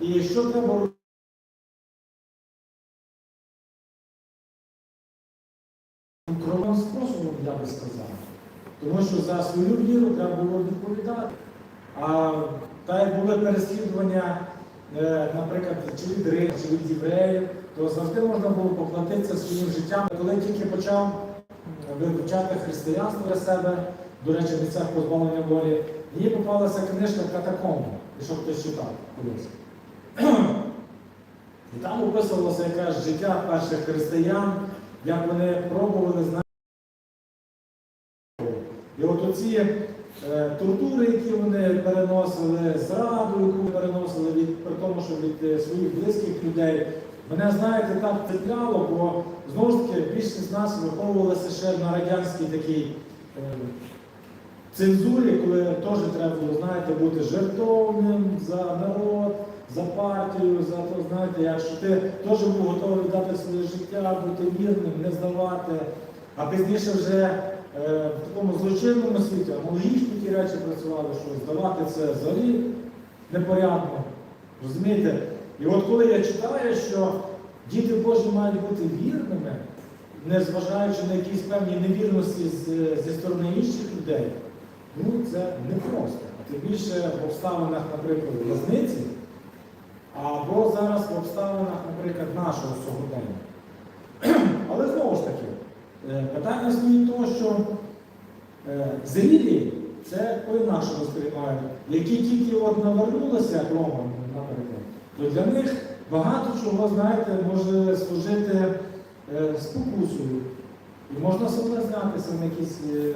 І що треба? Кровним способом, я би сказав. Тому що за свою віру треба було відповідати. А так як були переслідування, е, наприклад, чи від римлян, чи від євреїв, то завжди можна було поплатитися своїм життям. Коли тільки почав е, вивчати християнство для себе, до речі, в місцях позбавлення волі, мені попалася книжка Катакомби, якщо хтось читав колись. І там описувалося якраз життя перших християн, як вони пробували знати. І от оці е, тортури, які вони переносили, зраду, яку переносили від при тому, що від е, своїх близьких людей, мене, знаєте, так цепляло, бо знову ж таки більшість з нас виховувалися ще на радянській такій е, цензурі, коли теж треба було, знаєте, бути жертовним за народ, за партію, за то, знаєте, якщо ти теж був готовий дати своє життя, бути вірним, не здавати. А пізніше вже е, в такому злочинному світі аналогічні ті речі працювали, що здавати це взагалі непорядно. Розумієте? І от коли я читаю, що діти Божі мають бути вірними, незважаючи на якісь певні невірності зі сторони інших людей, ну це непросто. А тим більше в обставинах, наприклад, в'язниці, або зараз в обставинах, наприклад, нашого сьогодення. Але знову ж таки, е, питання стоїть того, що е, зрілі це по-інакшому сприймають, які тільки от навернулися Роман, наприклад, то для них багато чого, знаєте, може служити е, спокусою. І можна соблазнятися на якісь е,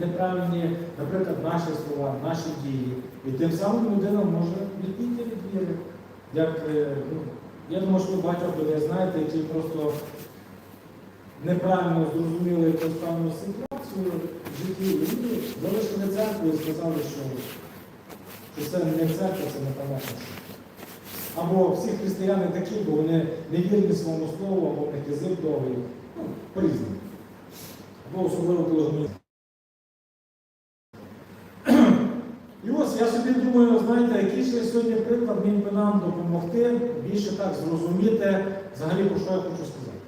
неправильні, наприклад, наші слова, наші дії. І тим самим людина може відійти від віри. Як, е, ну, я думаю, що ви багато людей знаєте, які просто неправильно зрозуміли якусь певну ситуацію в житті і залишили церкву і сказали, що, що це не церква, це не пам'ятна. Або всі християни такі, бо вони не вірні своєму слову, або них язик довгий. Ну, по-різному. Або особливо коли гомі- І ось я собі думаю, знаєте, який же сьогодні приклад міг би нам допомогти більше так зрозуміти взагалі про що я хочу сказати.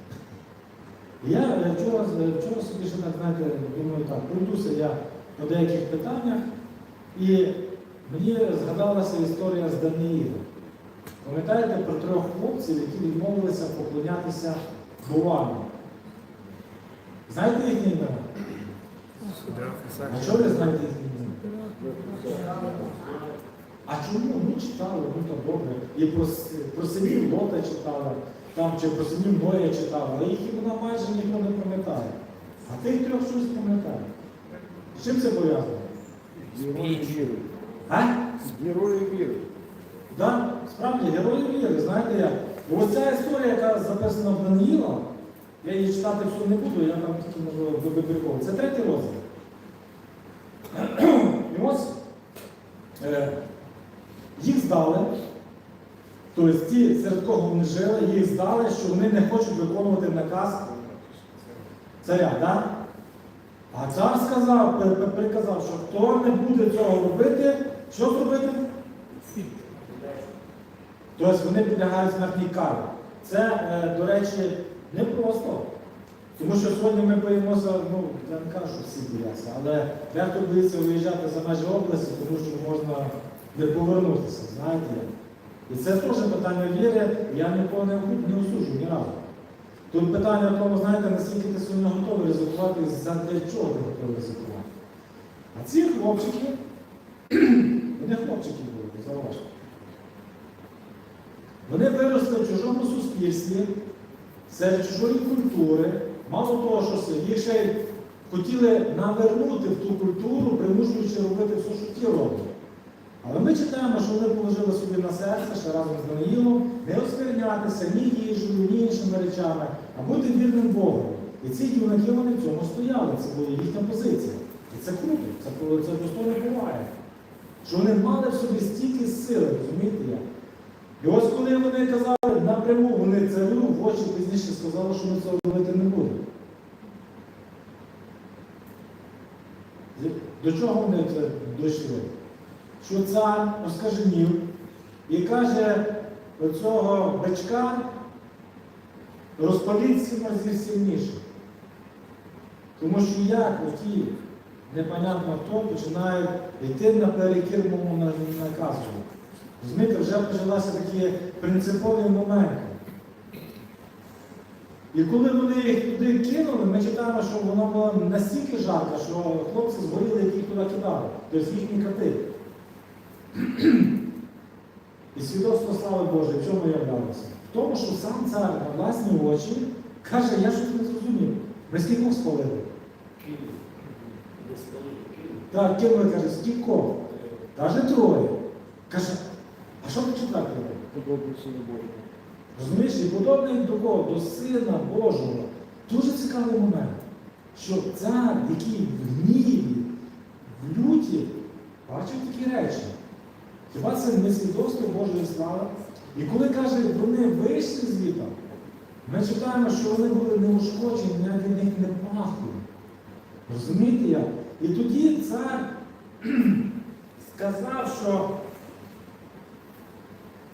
Я е, вчора, е, вчора собі ще так, знаєте, думаю, так, пройдуся я по деяких питаннях, і мені згадалася історія з Даниїла. Пам'ятаєте про трьох хлопців, які відмовилися поклонятися Бовану? Знаєте їхні імена? А чого ви знаєте їхні імена? А чому? Ну читали, ну добре. І про, про синів Лота читали, там чи про синів Ноя читали, але їх імена майже ніхто не пам'ятає. А тих трьох щось пам'ятає. З чим це пов'язано? Герої віри. А? Герої віри. Да, справді, герої віри, знаєте як? І ось ця історія, яка записана в Даниїла, я її читати всю не буду, я там тільки можу вибірково. Це третій розділ. І ось е, їх здали, тобто ті, серед кого вони жили, їх здали, що вони не хочуть виконувати наказ царя. Да? А цар сказав, пр- пр- приказав, що хто не буде цього робити, що зробити? Тобто вони підлягають смертній карі. Це, е, до речі, непросто. Тому що сьогодні ми боїмося, ну, я не кажу, що всі бояться, але дехто боїться виїжджати за межі області, тому що можна не повернутися, знаєте. І це теж питання віри, я нікого не, не осуджую ні разу. Тут питання в тому, знаєте, наскільки ти сьогодні готовий ризикувати, і для чого ти готовий ризикувати. А ці хлопчики, вони хлопчики були, зауважте. Вони виросли в чужому суспільстві, серед чужої культури. Мало того, що це, їх ще хотіли навернути в ту культуру, примушуючи робити все, що ті роблять. Але ми читаємо, що вони положили собі на серце ще разом з Даниїлом не осквернятися ні їжею, ні іншими речами, а бути вірним Богу. І ці юнаки вони в цьому стояли, це була їхня позиція. І це круто, це, це достойно буває. Що вони мали в собі стільки сили, розумієте як? І ось коли вони казали царю пізніше сказали, що ми цього робити не будемо. До чого вони це дійшли? Що цар оскаженів і каже оцього бичка, розпаліть сім разів сильніше. Тому що як оті непонятно хто починають йти на- наказу. Розумієте, вже почалися такі принципові моменти. І коли вони їх туди кинули, ми читаємо, що воно було настільки жарко, що хлопці згоріли, які їх туди кидали. Тобто їхні коти. І свідоцтво слави Божої, в чому являлося? В тому, що сам цар на власні очі каже, я щось не зрозумів. Ми скількох спалили? Так, кинули, каже, скількох? Каже троє. Каже, а що ви читати? Подобний Сину Божий. Розумієш, і подобний до? До Сина Божого. Дуже цікавий момент, що цар, який в гніві, в люті, бачив такі речі. Хіба це не свідоцтво Божої слави? І коли каже, вони вийшли звідти, ми читаємо, що вони були неушкоджені, навіть від них не пахли. Розумієте як? І тоді цар сказав, що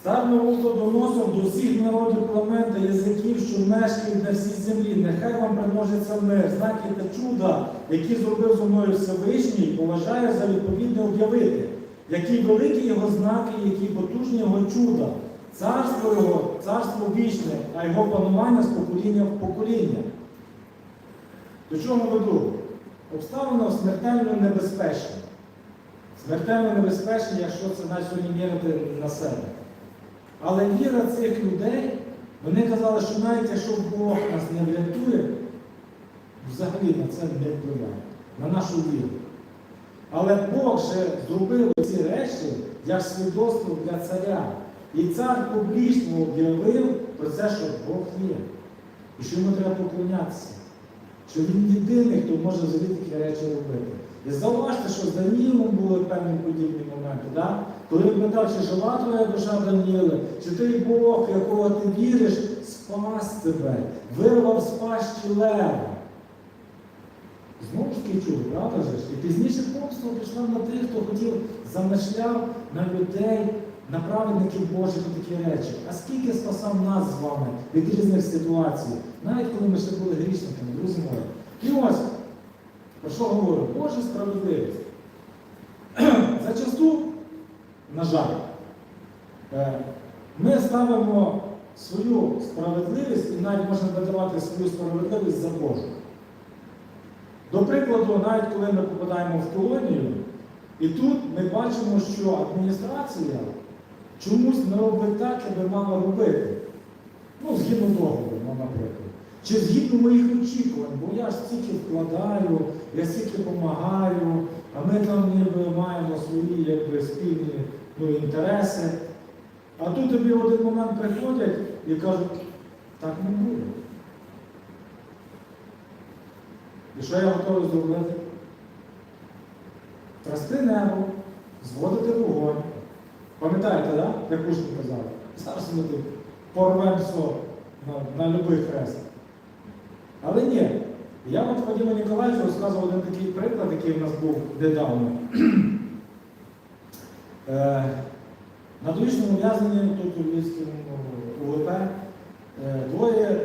Цар Навуко доносив до всіх народів племен та язиків, що мешкають на всій землі. Нехай вам примножиться мир, знаки та чуда, які зробив зо мною Всевишній, поважаю за відповідне об'явити, які великі його знаки, які потужні його чуда. Царство його, царство вічне, а його панування з покоління в покоління. До чого веду? Обставина смертельно небезпечна. Смертельно небезпечна, якщо це на сьогодні мірити на себе. Але віра цих людей, вони казали, що навіть якщо Бог нас не врятує, взагалі на це не впливає, на нашу віру. Але Бог ще зробив ці речі як свідоцтво для царя. І цар публічно об'явив про це, що Бог є. І що йому треба поклонятися. Що він єдиний, хто може взагалі такі речі робити. І зауважте, що з Даніїлом були певні подібні моменти. Да? Коли він питав, чи жива твоя душа Даніїле, чи той Бог, якого ти віриш, спас тебе, вирвав з пащі лева. Знову ж таки чули, правда ж? І пізніше помство пішла на тих, хто хотів замишляв на людей, на праведників Божих і такі речі. А скільки спасав нас з вами від різних ситуацій, навіть коли ми ще були грішниками, друзі мої. І ось, про що говорю? Божа справедливість. Зачасту, на жаль, е, ми ставимо свою справедливість і навіть можна видавати свою справедливість за Божу. До прикладу, навіть коли ми попадаємо в колонію, і тут ми бачимо, що адміністрація чомусь не робить так, як би мала робити. Ну, згідно договору, наприклад. Чи згідно моїх очікувань, бо я ж стільки вкладаю, я стільки допомагаю, а ми там ніби маємо свої якби, спільні ну, інтереси. А тут тобі в один момент приходять і кажуть, так не буде. І що я готовий зробити? Трасти небо, зводити вогонь. Пам'ятаєте, да? як Пушкін казав? Зараз ми тут порвемо на, на будь-який хрест. Але ні. Я от Вадиму Ніколаєвичу розказував один такий приклад, який у нас був недавно. Е, На довічному в'язненні тут у Львівському УВП е, двоє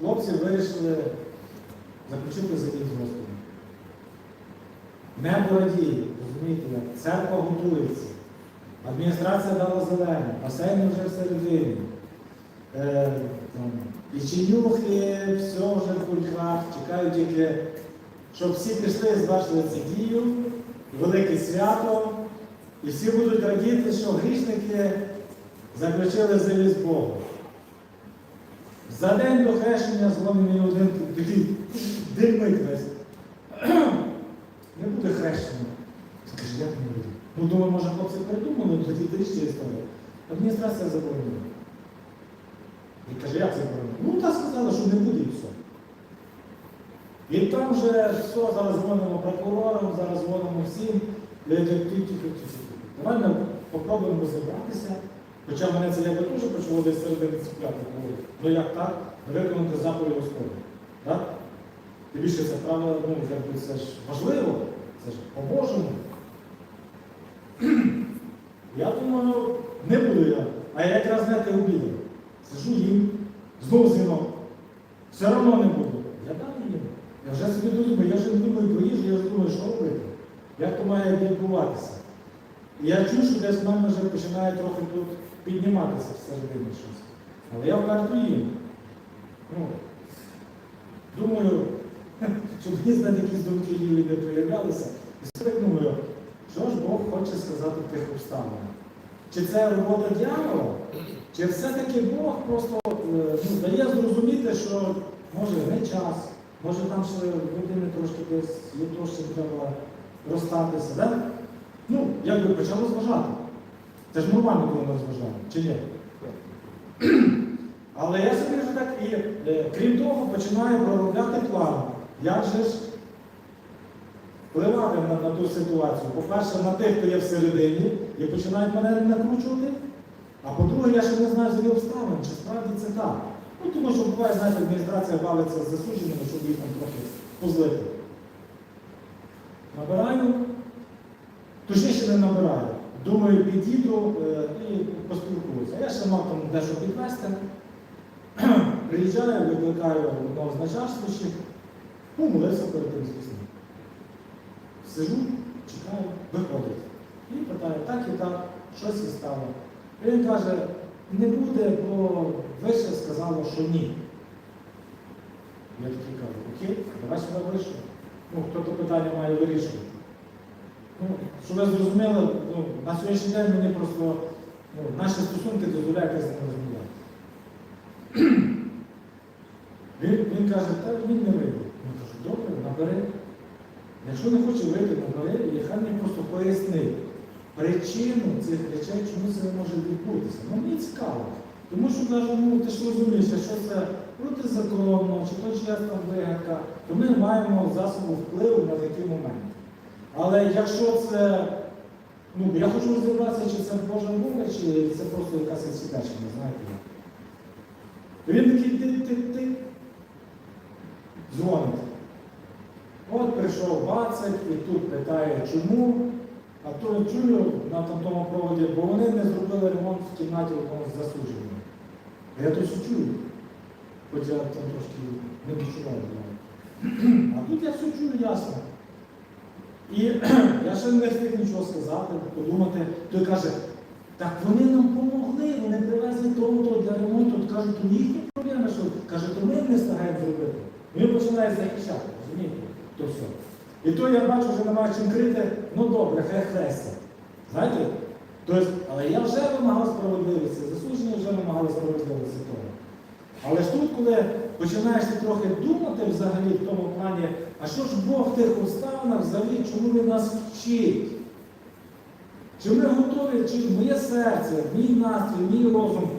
хлопців вирішили заключити завіт з Господом. Небо радіє, розумієте, як? церква готується. Адміністрація дала зелене, басейни вже всередині. Е, печенюхи, все вже в кульках, чекають тільки, щоб всі пішли, звершили цю дію, велике свято, і всі будуть радіти, що грішники заключили завіт з Богом. За день до хрещення мені один такий димить весь. Не буде хрещення. Скажи, як не буде? Ну, думаю, може хлопці придумали, тоді трішки історія. Адміністрація заборонила. І каже, як це заборонено? Ну, так сказали, що не буде і все. І там вже все, зараз дзвонимо прокурорам, зараз дзвонимо всім. Я кажу, «Тихо, тихо, тихо, тихо. Давай ми попробуємо розібратися. Хоча мене це якби теж почало десь середини коли, Ну як так? Виконати заповідь. Так? Тим більше це право, ну, якби це ж важливо, це ж по-божому. Я думаю, не буду я. А я якраз знаєте обідав. Сижу їм, дзвінок. Все одно не буду. Я далі їм. Я вже собі думаю, я вже не думаю про їжу, я вже думаю, що робити. Як то має відбуватися. І я чую, що десь в мене вже починає трохи тут підніматися всередині щось. Але я вкарту їм. Ну, думаю, щоб мені знати якісь думки її не проявлялися. І все так думаю, що ж Бог хоче сказати в тих обставинах? Чи це робота дьявола? Чи все-таки Бог просто е, ну, дає зрозуміти, що може не час, може там ще людини трошки десь є то, що треба розстатися. Да? Ну, як би почало зважати. Це ж нормально, коли ми розважаємо, чи ні? Але я собі вже так і, е, крім того, починаю проробляти план. Як же ж впливати на, на ту ситуацію? По-перше, на тих, хто є всередині, і починають мене накручувати. А по-друге, я ще не знаю взагалі обставин, чи справді це так. Ну, тому що буває, знаєте, адміністрація бавиться з засудженими, щоб їх там трохи позлити. Набираю, точніше не набираю. Думаю, підійду е, і поспілкуюся. Я ще мав там дещо підвести. Приїжджаю, викликаю одного з начальствуючих, помолився перед тим, звісно. Сижу, чекаю, виходить. І питаю, так і так, щось і стало. І він каже, не буде, бо вище сказало, що ні. Я такий кажу, окей, давай сюди вище. Ну, хто то питання має вирішувати. Ну, щоб ви зрозуміли, ну, на сьогоднішній день мені просто ну, наші стосунки дозволяють з ним розмовляти. Він, він каже, та він не вийде. Я кажу, добре, набери. Якщо не хоче вийти, набери, і хай мені просто пояснить причину цих речей, чому це може відбутися. Ну, мені цікаво. Тому що каже, ну ти ж розумієш, якщо це протизаконно, чи то чиясь там вигадка, то ми не маємо засобу впливу на такий момент. Але якщо це, ну я хочу розібратися, чи це Божа воля, чи це просто якась відсікачення, знаєте. Він такий ти-ти-ти дзвонить. От прийшов бацик і тут питає, чому. А то чую на тому проводі, бо вони не зробили ремонт в кімнаті якомусь засудженому. А я то все чую. Хоч я там трошки не відчуваю. А тут я все чую ясно. І я ще не встиг нічого сказати, подумати. Той каже, так вони нам допомогли, вони привезли того-то для ремонту. От кажуть, то їхні проблеми, що каже, то ми не встигаємо зробити. Він починає захищати, розумієте? То все. І то я бачу, вже немає чим крити, ну добре, хай хрестя. Знаєте? Тобто, але я вже вимагав справедливості, засуджені вже вимагали справедливості того. Але ж тут, коли починаєш ти трохи думати взагалі в тому плані, а що ж Бог в тих обставинах взагалі, чому він нас вчить? Чи ми готові, чи моє серце, мій настрій, мій розум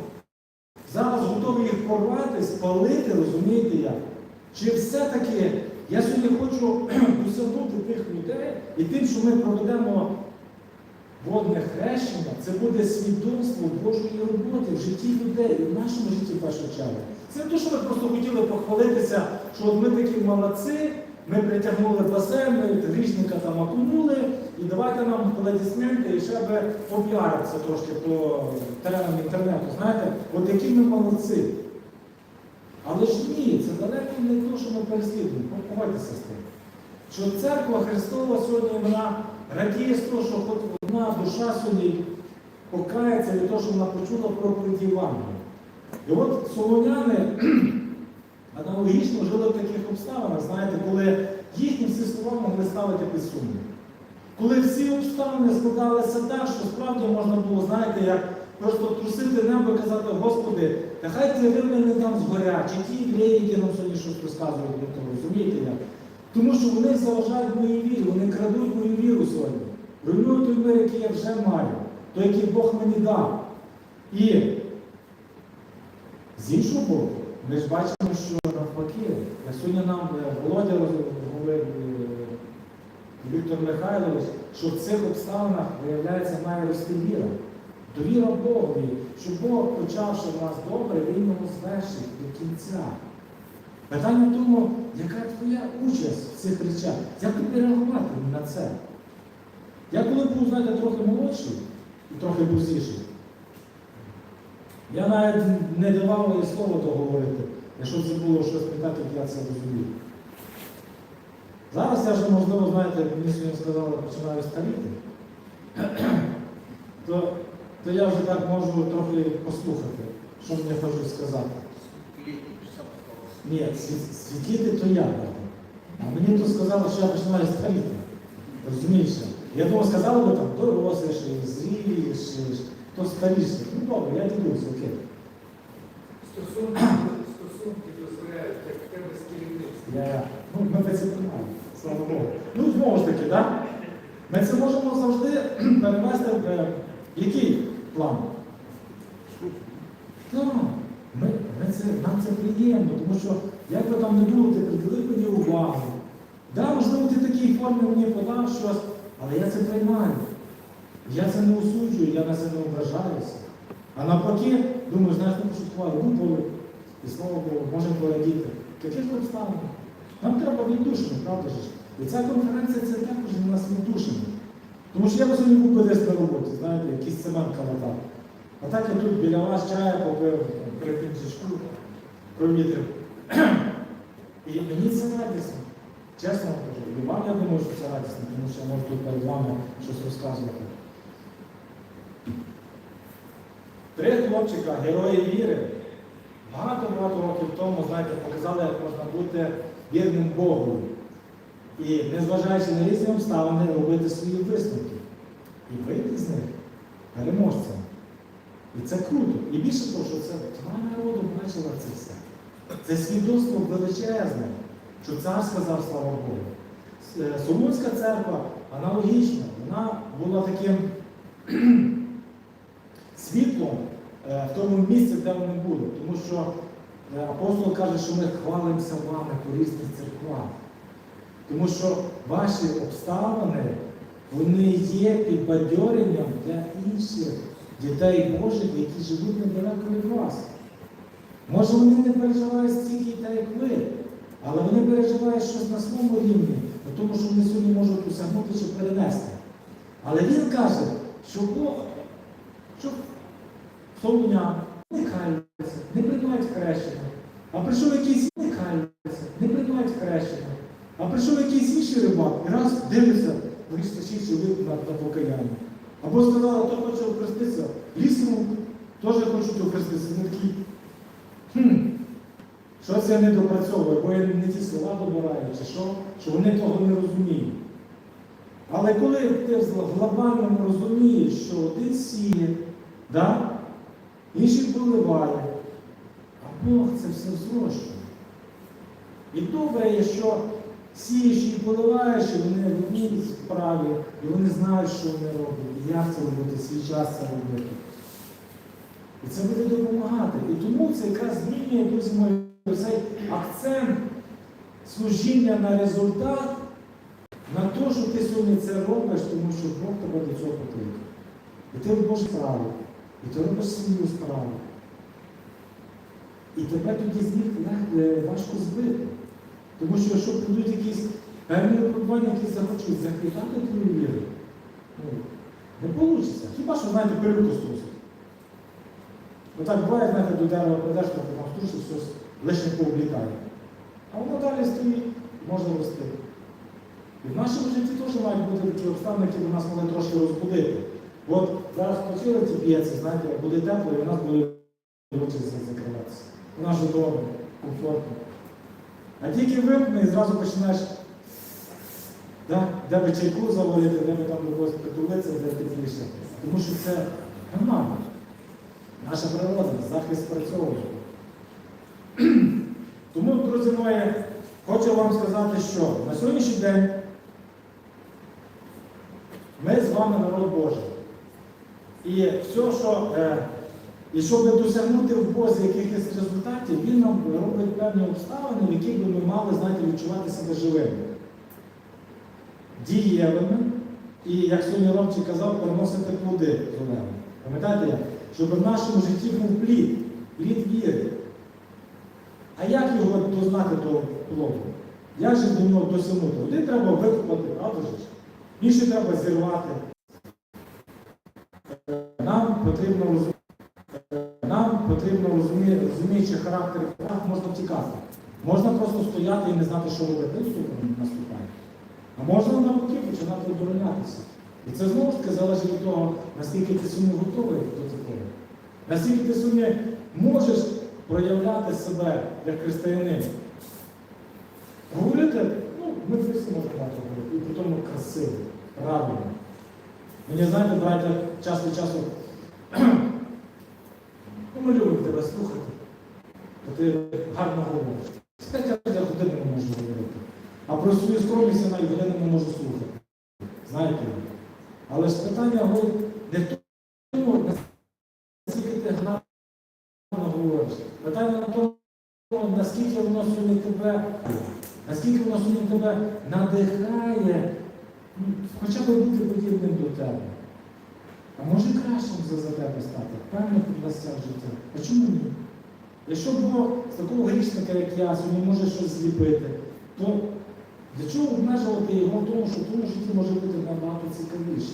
зараз готові їх порвати, спалити, розумієте як? Чи все-таки я сьогодні хочу досягнути тих людей і тим, що ми проведемо водне хрещення, це буде свідоцтво Божої роботи в житті людей і в нашому житті в першу чергу. Це не те, що ми просто хотіли похвалитися, що от ми такі молодці, ми притягнули басейн, ми грішника там окунули, і давайте нам аплодисменти і ще би попіаритися трошки по теренам інтернету. Знаєте, от які ми молодці. Але ж ні, далеко не те, що ми переслідуємо. Погодьтеся з тим. Що церква Христова сьогодні вона радіє з того, що хоч одна душа сьогодні покається від того, що вона почула проповідь Євангелія. І от солоняни аналогічно жили в таких обставинах, знаєте, коли їхні всі слова могли ставити під сумнів. Коли всі обставини складалися так, що справді можна було, знаєте, як просто трусити небо і казати, Господи, та хай ті римляни там згорять, чи ті євреї, які нам сьогодні щось розказують, розумієте як? Тому що вони заважають моїй вірі, вони крадуть мою віру сьогодні. Руйнують той мир, який я вже маю, той, який Бог мені дав. І з іншого боку, ми ж бачимо, що навпаки, як сьогодні нам е, Володя говорив, е, Віктор Михайлович, що в цих обставинах, виявляється, має рости віра. Довіра Богові, що Бог, почавши в нас добре, Він його звершить до кінця. Питання в тому, яка твоя участь в цих речах? Як тобі реагувати на це? Я коли був, знаєте, трохи молодший і трохи бузіший, Я навіть не давав їй слово договорити, якщо це було щось так, як я це розумів. Зараз я вже, можливо, знаєте, мені сьогодні сказали, починаю старіти, то, то я вже так можу трохи послухати, що мені хочуть сказати. Ні, світ- світліти то я. А мені тут сказали, що я починаю старіти. Розумієш? Я думав, сказали би там доросліший, зріліший, то старіший. Ну добре, я дідусь, окей. Стосунки, стосунки дозволяють, як в тебе з керівництвом. Ну, ми це приймаємо, слава Богу. Ну, знову ж таки, так? Ми це можемо завжди перевести в е, який план? Так, ми, ми це, нам це приємно, тому що як ви там не було, ти приділив мені увагу. Да, можливо, ти такій формі мені подав щось, але я це приймаю. Я це не осуджую, я на це не ображаюся. А навпаки, думаю, знаєш, пошуткували, ну були. І слава Богу, можемо порадіти. Таких обставин. Нам треба віддушено, правда ж? І ця конференція це також для нас віддушено. Тому що я б сьогодні був би десь на роботі, знаєте, якийсь цемент калатав. А так я тут біля вас чая попив, кінчичку, провітрив. І мені це радісно. Чесно вам кажу. І вам я думаю, що це радісно, тому що я можу тут перед вами щось розказувати. Три хлопчика, герої віри, багато-багато років тому, знаєте, показали, як можна бути вірним Богу. І незважаючи на різні обставини, робити свої висновки. І вийти з них переможцем. І це круто. І більше того, що це тьма народу бачила це все. Це свідоцтво величезне, що цар сказав слава Богу. Е, Солунська церква аналогічна, вона була таким світлом е, в тому місці, де вони були. Тому що е, апостол каже, що ми хвалимося вами по різних церквах. Тому що ваші обставини, вони є підбадьоренням для інших дітей Божих, які живуть недалеко від вас. Може, вони не переживають стільки, так як ви, але вони переживають щось на своєму рівні, тому що вони сьогодні можуть досягнути чи перенести. Але він каже, що Бог, що Солуня не каються, не приймають хрещення. А прийшов якийсь не каються, не приймають хрещення. А прийшов якийсь інший рибак і раз дивиться, лиш стачить чоловік на, на покаяння. Або сказали, хто хоче охреститися, лісом теж хочуть охреститися. Вони такі, хм, щось я не допрацьовую, бо я не ті слова добираю, чи що, що вони того не розуміють. Але коли ти в глобальному розумієш, що один сіє, да? інший поливає, а Бог це все зрощує. І добре що сієш і поливаєш, і вони вміють справі, і вони знають, що вони роблять, і як це робити, свій час це робити. І це буде допомагати. І тому це якраз змінює, друзі мої, цей акцент служіння на результат, на те, що ти сьогодні це робиш, тому що Бог тебе до цього покликав. І ти робиш справу, і ти робиш свою справу. І тебе тоді з е, важко збити. Тому що якщо прийдуть якісь певні випробування, які захочуть закріпати твою віру, ну, не вийде. Хіба що, знаєте, пилюку струсить. Так буває, знаєте, до дерева прийдеш, там там струсить, щось лише пооблітає. А воно далі стоїть, може рости. І в нашому житті теж мають бути такі обставини, які нас могли трошки розбудити. От зараз почали ці п'єці, знаєте, буде тепло, і у нас буде закриватися. У нас добре, комфортно. А тільки вимкне і зразу починаєш, да, де би чайку завалити, де би там до когось притулитися, де тепліше. Тому що це нормально. Наша природа, захист спрацьовує. Тому, друзі мої, хочу вам сказати, що на сьогоднішній день ми з вами народ Божий. І все, що, е, і щоб досягнути в Бозі якихось результатів, він нам робить певні обставини, в яких би ми мали знаєте, відчувати себе живими, дієвими, і, як сьогодні Ромчик казав, переносити плоди зелені. Пам'ятаєте як? Щоб в нашому житті був плід, плід віри. А як його дознати до плоду? Як же до нього досягнути? Один треба викопати, правда ж? Інший треба зірвати. Нам потрібно розуміти. Потрібно розумі- розуміючи характер, як можна втікати. Можна просто стояти і не знати, що робити, супер наступає. А можна навпаки починати оборонятися. І це знову ж таки залежить від того, наскільки ти сьогодні готовий до такого. Наскільки ти сьогодні можеш проявляти себе як християнин. Говорити, ну, ми всі можемо так говорити, і при тому красиво, правильно. Мені знаєте, браття, час від часу, ми любимо тебе слухати, бо ти гарно говориш. Скажіть, я години не можу говорити. А про свою скромність я навіть години не можу слухати. Знаєте? Але ж питання не в тому, наскільки ти гарно говориш. Питання на тому, наскільки воно сьогодні тебе, наскільки воно сьогодні тебе надихає, ну, хоча б бути подібним до тебе. А може кращим за, за тебе стати, певно підвестя в життя. А чому ні? Якщо Бог з такого грішника, як я, сьогодні може щось зліпити, то для чого обмежувати його в тому, що в тому житті може бути набагато цікавіше,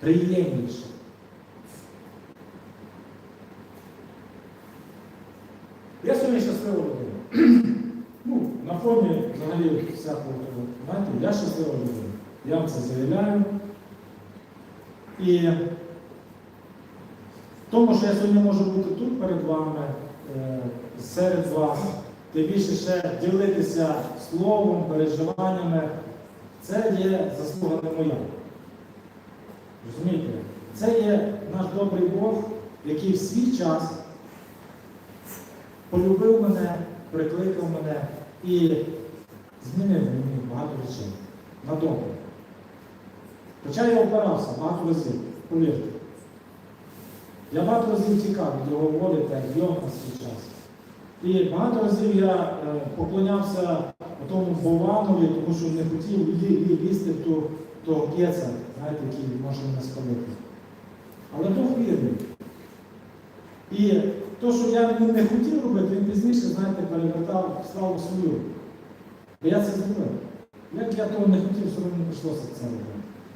приємніше? Я сьогодні щаслива людина. ну, на фоні взагалі всякого знаєте, я щаслива людина. Я вам це заявляю. І в тому, що я сьогодні можу бути тут перед вами, е, серед вас, тим більше ще ділитися словом, переживаннями, це є заслуга не моя. Розумієте? Це є наш добрий Бог, який в свій час полюбив мене, прикликав мене і змінив мені багато речей на добре. Хоча я опирався багато разів, повірте. Я багато разів тікав від його волі та його на свій час. І багато разів я е, поклонявся тому Бованові, тому що не хотів лі- лі- лізти в ту, того п'єца, знаєте, який може мене спалити. Але Бог вірний. І то, що я не хотів робити, він пізніше, знаєте, перевертав славу свою. І я це зробив. Як я того не хотів, одно не прийшлося це робити.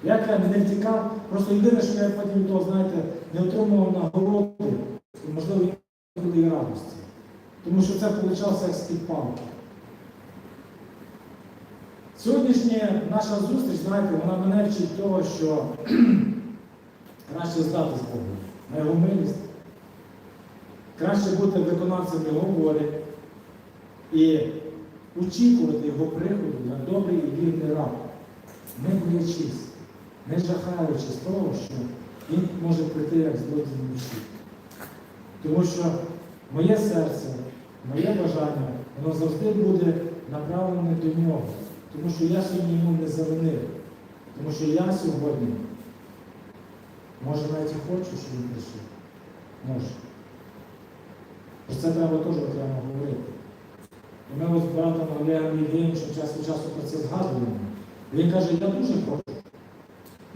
Як я не втікав, просто єдине, що я потім того, знаєте, не отримував нагороди, і, можливо, інколи і радості. Тому що це вийшло як з-під. Сьогоднішня наша зустріч, знаєте, вона мене вчить того, що краще здати з Богом на його милість, краще бути виконавцем Його волі і очікувати Його приходу як добрий і вірний раб, не боячись, не жахаючись того, що він може прийти як злодій душі. Тому що моє серце, моє бажання, воно завжди буде направлене до нього. Тому що я сьогодні йому не завинив. Тому що я сьогодні, може навіть і хочу, щоб він прийшов. Може. Про це треба теж окремо говорити. І ми ось з братом Олегом Євгеновичем час від часу про це згадуємо. Він каже, я дуже хочу.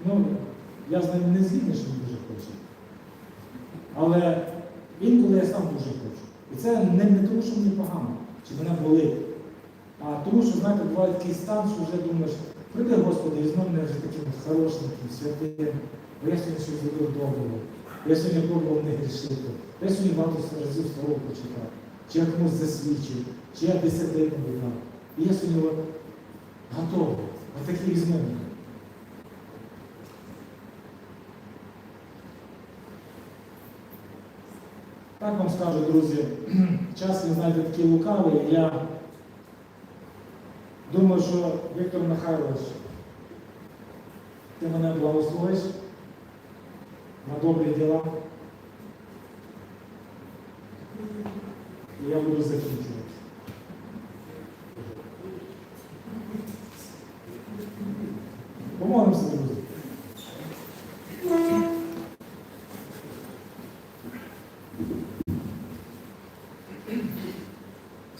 Ну, я з ним не згідний, що він дуже хоче. Але інколи я сам дуже хочу. І це не, не тому, що мені погано, чи мене болить. А тому, що, знаєте, буває такий стан, що вже думаєш, прийди, Господи, візьми мене вже таким хорошеньким, святим, бо я сьогодні щось зробив доброго. Я сьогодні пробував не грішити. Я сьогодні багато разів слово прочитав. Чи я комусь засвідчив, чи я десятину віддав. І я сьогодні от готовий. От такий візьми мене. Так вам скажу, друзі, час, ви знаєте, такий лукавий. Я думаю, що Віктор Михайлович, ти мене благословиш на добрі діла. І я буду закінчувати. Помолимося, друзі.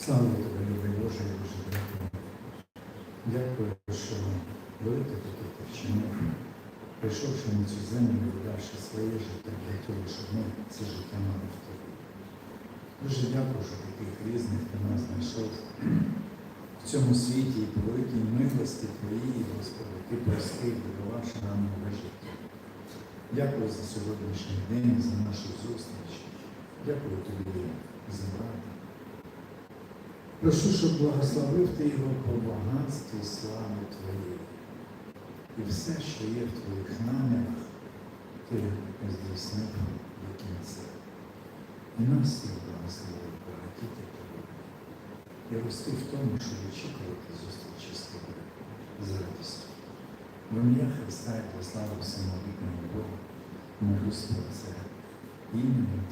Слава тобі, любий Боже, я дуже дякую. Дякую, що велике таке ти вчинив, прийшовши на цю землю, віддавши своє життя для того, щоб ми це життя мали в тобі. Дуже дякую, що таких різних ти нас знайшов в цьому світі і по великій милості Твоїй, Господи, Ти простив, дарувавши нам нове життя. Дякую за сьогоднішній день, за нашу зустріч. Дякую тобі за брата. Прошу, щоб благословив ти його по багатству слави Твоєї. І все, що є в твоїх намірах, ти здійснив кінця. І нас всіх благословив багатіти тобою. І рости в тому, щоб очікувати зустрічі з тобою з радістю. В ім'я Христа і прославу всемогутнього Бога, молюсь про це іменем